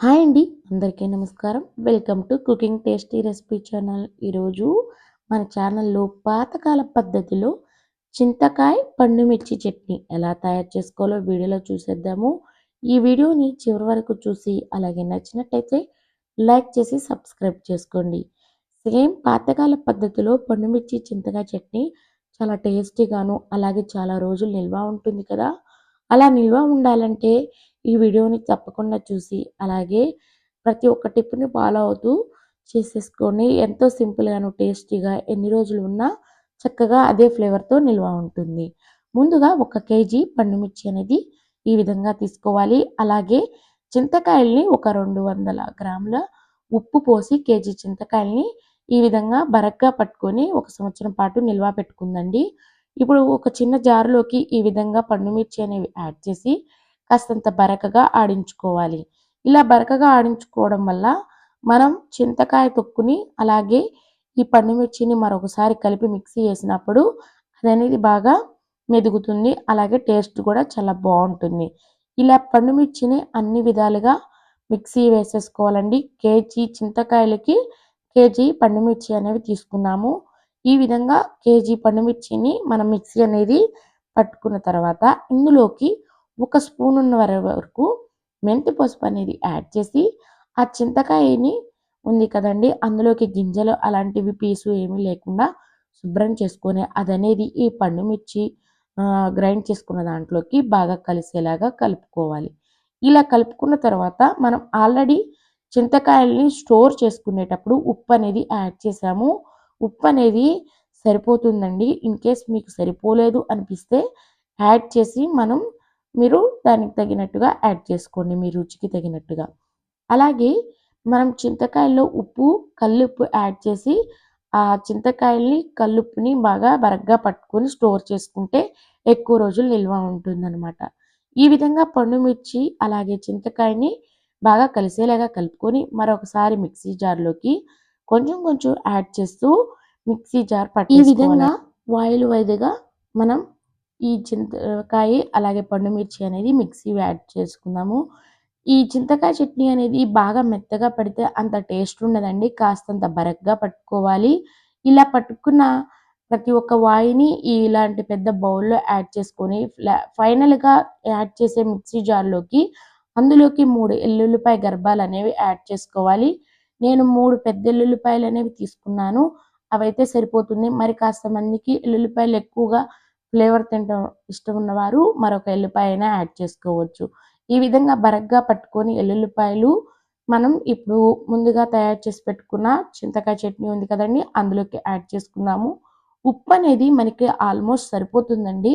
Hi అండి అందరికీ నమస్కారం. Welcome to cooking tasty recipe channel. ఈరోజు మన ఛానల్లో పాతకాల పద్ధతిలో చింతకాయ పండు మిర్చి చట్నీ ఎలా తయారు చేసుకోవాలో వీడియోలో చూసేద్దాము. ఈ వీడియోని చివరి వరకు చూసి అలాగే నచ్చినట్టయితే లైక్ చేసి సబ్స్క్రైబ్ చేసుకోండి. సేమ్ పాతకాల పద్ధతిలో పండు మిర్చి చింతకాయ చట్నీ చాలా టేస్టీగాను అలాగే చాలా రోజులు నిల్వ ఉంటుంది కదా. అలా నిల్వ ఉండాలంటే ఈ వీడియోని తప్పకుండా చూసి అలాగే ప్రతి ఒక్క టిప్ని ఫాలో అవుతూ చేసేసుకొని ఎంతో సింపుల్గాను టేస్టీగా ఎన్ని రోజులు ఉన్నా చక్కగా అదే ఫ్లేవర్తో నిల్వ ఉంటుంది. ముందుగా ఒక కేజీ పండుమిర్చి అనేది ఈ విధంగా తీసుకోవాలి. అలాగే చింతకాయల్ని ఒక రెండు వందల గ్రాముల ఉప్పు పోసి కేజీ చింతకాయల్ని ఈ విధంగా బరగ్గా పట్టుకొని ఒక సంవత్సరం పాటు నిల్వ పెట్టుకుందండి. ఇప్పుడు ఒక చిన్న జారులోకి ఈ విధంగా పండుమిర్చి అనేవి యాడ్ చేసి కాస్తంత బరకగా ఆడించుకోవాలి. ఇలా బరకగా ఆడించుకోవడం వల్ల మనం చింతకాయ తొక్కుని అలాగే ఈ పండుమిర్చిని మరొకసారి కలిపి మిక్సీ వేసినప్పుడు అది అనేది బాగా మెదుగుతుంది అలాగే టేస్ట్ కూడా చాలా బాగుంటుంది. ఇలా పండుమిర్చిని అన్ని విధాలుగా మిక్సీ వేసేసుకోవాలండి. కేజీ చింతకాయలకి కేజీ పండుమిర్చి అనేవి తీసుకున్నాము. ఈ విధంగా కేజీ పండుమిర్చిని మనం మిక్సీ అనేది పట్టుకున్న తర్వాత ఇందులోకి ఒక స్పూన్ ఉన్న వరకు మెంతి పసుపు అనేది యాడ్ చేసి ఆ చింతకాయని ఉంది కదండి అందులోకి గింజలు అలాంటివి పీసు ఏమీ లేకుండా శుభ్రం చేసుకొని అదనేది ఈ పండుమిర్చి గ్రైండ్ చేసుకున్న దాంట్లోకి బాగా కలిసేలాగా కలుపుకోవాలి. ఇలా కలుపుకున్న తర్వాత మనం ఆల్రెడీ చింతకాయల్ని స్టోర్ చేసుకునేటప్పుడు ఉప్పు అనేది యాడ్ చేసాము. ఉప్పు అనేది సరిపోతుందండి. ఇన్ కేస్ మీకు సరిపోలేదు అనిపిస్తే యాడ్ చేసి మనం మీరు దానికి తగినట్టుగా యాడ్ చేసుకోండి. మీ రుచికి తగినట్టుగా. అలాగే మనం చింతకాయల్లో ఉప్పు కల్లుప్పు యాడ్ చేసి ఆ చింతకాయల్ని కల్లుప్పుని బాగా బరగ్గా పట్టుకొని స్టోర్ చేసుకుంటే ఎక్కువ రోజులు నిల్వ ఉంటుందన్నమాట. ఈ విధంగా పండు మిర్చి అలాగే చింతకాయని బాగా కలిసేలాగా కలుపుకొని మరొకసారి మిక్సీ జార్లోకి కొంచెం కొంచెం యాడ్ చేస్తూ మిక్సీ జార్ పట్టి ఈ విధంగా వాయిల్ వైద్యగా మనం ఈ చింతకాయ అలాగే పండు మిర్చి అనేది మిక్సీ యాడ్ చేసుకుందాము. ఈ చింతకాయ చట్నీ అనేది బాగా మెత్తగా పడితే అంత టేస్ట్ ఉండదండి కాస్తంత బరక్గా పట్టుకోవాలి. ఇలా పట్టుకున్న ప్రతి ఒక్క వాయిని ఇలాంటి పెద్ద బౌల్లో యాడ్ చేసుకొని ఫైనల్గా యాడ్ చేసే మిక్సీ జార్లోకి అందులోకి మూడు ఎల్లుల్లిపాయ గర్భాలు అనేవి యాడ్ చేసుకోవాలి. నేను మూడు పెద్ద ఎల్లుల్లిపాయలు అనేవి తీసుకున్నాను. అవైతే సరిపోతుంది. మరి కాస్త మందికి ఎల్లుల్లిపాయలు ఎక్కువగా ఫ్లేవర్ తినడం ఇష్టం ఉన్నవారు మరొక ఎల్లిపాయ యాడ్ చేసుకోవచ్చు. ఈ విధంగా బరగ్గా పట్టుకొని ఎల్లుల్లిపాయలు మనం ఇప్పుడు ముందుగా తయారు చేసి పెట్టుకున్న చింతకాయ చట్నీ ఉంది కదండి అందులోకి యాడ్ చేసుకున్నాము ఉప్పు అనేది మనకి ఆల్మోస్ట్ సరిపోతుందండి.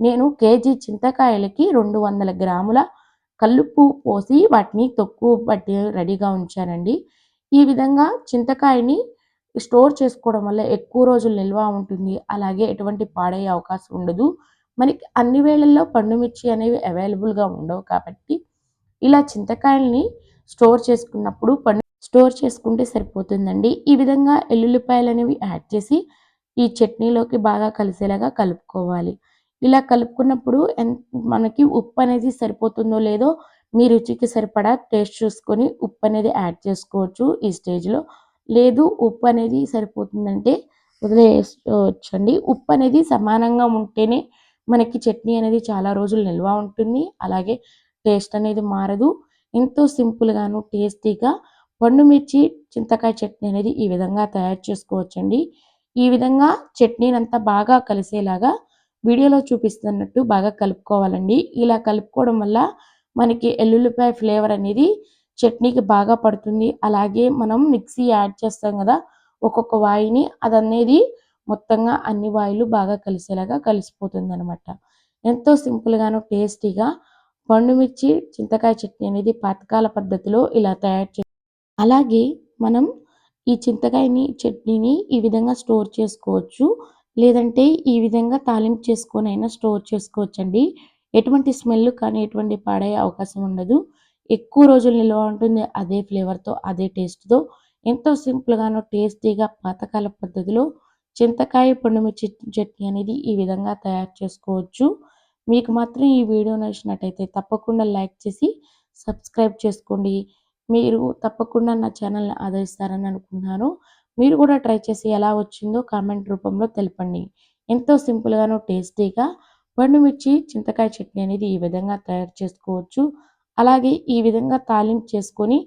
నేను కేజీ చింతకాయలకి రెండు వందల గ్రాముల కల్లుప్పు పోసి వాటిని తొక్కు పట్టి రెడీగా ఉంచానండి. ఈ విధంగా చింతకాయని స్టోర్ చేసుకోవడం వల్ల ఎక్కువ రోజులు నిల్వ ఉంటుంది. అలాగే ఎటువంటి పాడయ్యే అవకాశం ఉండదు. మనకి అన్ని వేళల్లో పండు మిర్చి అనేవి అవైలబుల్గా ఉండవు కాబట్టి ఇలా చింతకాయల్ని స్టోర్ చేసుకున్నప్పుడు పండు స్టోర్ చేసుకుంటే సరిపోతుందండి. ఈ విధంగా ఎల్లుల్లిపాయలు అనేవి యాడ్ చేసి ఈ చట్నీలోకి బాగా కలిసేలాగా కలుపుకోవాలి. ఇలా కలుపుకున్నప్పుడు మనకి ఉప్పు అనేది సరిపోతుందో లేదో మీ రుచికి సరిపడా టేస్ట్ చూసుకొని ఉప్పు అనేది యాడ్ చేసుకోవచ్చు ఈ స్టేజ్లో లేదు ఉప్పు అనేది సరిపోతుందంటే వదిలేయచ్చండి. ఉప్పు అనేది సమానంగా ఉంటేనే మనకి చట్నీ అనేది చాలా రోజులు నిల్వ ఉంటుంది. అలాగే టేస్ట్ అనేది మారదు. ఎంతో సింపుల్గాను టేస్టీగా పండు మిర్చి చింతకాయ చట్నీ అనేది ఈ విధంగా తయారు చేసుకోవచ్చండి. ఈ విధంగా చట్నీని అంతా బాగా కలిసేలాగా వీడియోలో చూపిస్తున్నట్టు బాగా కలుపుకోవాలండి. ఇలా కలుపుకోవడం వల్ల మనకి ఎల్లుల్లిపాయ ఫ్లేవర్ అనేది చట్నీకి బాగా పడుతుంది. అలాగే మనం మిక్సీ యాడ్ చేస్తాం కదా ఒక్కొక్క వాయిని అది అనేది మొత్తంగా అన్ని వాయులు బాగా కలిసేలాగా కలిసిపోతుంది అనమాట ఎంతో సింపుల్గాను టేస్టీగా పండుమిర్చి చింతకాయ చట్నీ అనేది పాతకాల పద్ధతిలో ఇలా తయారు చే అలాగే మనం ఈ చింతకాయని చట్నీని ఈ విధంగా స్టోర్ చేసుకోవచ్చు. లేదంటే ఈ విధంగా తాలింపు చేసుకొని అయినా స్టోర్ చేసుకోవచ్చండి. ఎటువంటి స్మెల్ కానీ ఎటువంటి పాడయ్యే అవకాశం ఉండదు. ఎక్కువ రోజులు నిల్వ ఉంటుంది. అదే ఫ్లేవర్తో అదే టేస్ట్తో ఎంతో సింపుల్గాను టేస్టీగా పాతకాల పద్ధతిలో చింతకాయ పండుమిర్చి చట్నీ అనేది ఈ విధంగా తయారు చేసుకోవచ్చు. మీకు మాత్రం ఈ వీడియో నచ్చినట్టయితే తప్పకుండా లైక్ చేసి సబ్స్క్రైబ్ చేసుకోండి. మీరు తప్పకుండా నా ఛానల్ని ఆదరిస్తారని అనుకుంటున్నాను. మీరు కూడా ట్రై చేసి ఎలా వచ్చిందో కామెంట్ రూపంలో తెలపండి. ఎంతో సింపుల్గాను టేస్టీగా పండుమిర్చి చింతకాయ చట్నీ అనేది ఈ విధంగా తయారు చేసుకోవచ్చు. అలాగే ఈ విధంగా తాలింపు చేసుకొని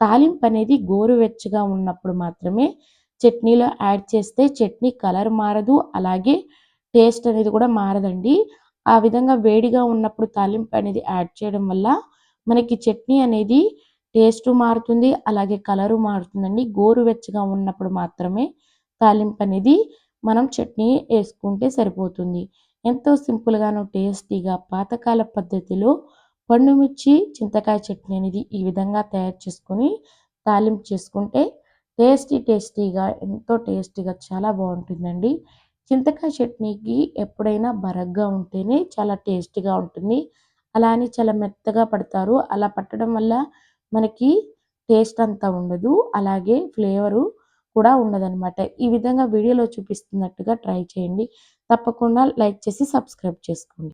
తాలింపు అనేది గోరువెచ్చగా ఉన్నప్పుడు మాత్రమే చట్నీలో యాడ్ చేస్తే చట్నీ కలర్ మారదు అలాగే టేస్ట్ అనేది కూడా మారదండి. ఆ విధంగా వేడిగా ఉన్నప్పుడు తాలింపు అనేది యాడ్ చేయడం వల్ల మనకి చట్నీ అనేది టేస్ట్ మారుతుంది అలాగే కలరు మారుతుందండి. గోరువెచ్చగా ఉన్నప్పుడు మాత్రమే తాలింపు అనేది మనం చట్నీ వేసుకుంటే సరిపోతుంది. ఎంతో సింపుల్గాను టేస్టీగా పాతకాల పద్ధతిలో పండుమిర్చి చింతకాయ చట్నీ అనేది ఈ విధంగా తయారు చేసుకొని తాలింపు చేసుకుంటే టేస్టీ టేస్టీగా ఎంతో టేస్టీగా చాలా బాగుంటుందండి. చింతకాయ చట్నీకి ఎప్పుడైనా బరగ్గా ఉంటేనే చాలా టేస్టీగా ఉంటుంది. అలా అని చాలా మెత్తగా పడతారు. అలా పట్టడం వల్ల మనకి టేస్ట్ అంతా ఉండదు. అలాగే ఫ్లేవరు కూడా ఉండదన్నమాట. ఈ విధంగా వీడియోలో చూపిస్తున్నట్టుగా ట్రై చేయండి. తప్పకుండా లైక్ చేసి సబ్స్క్రైబ్ చేసుకోండి.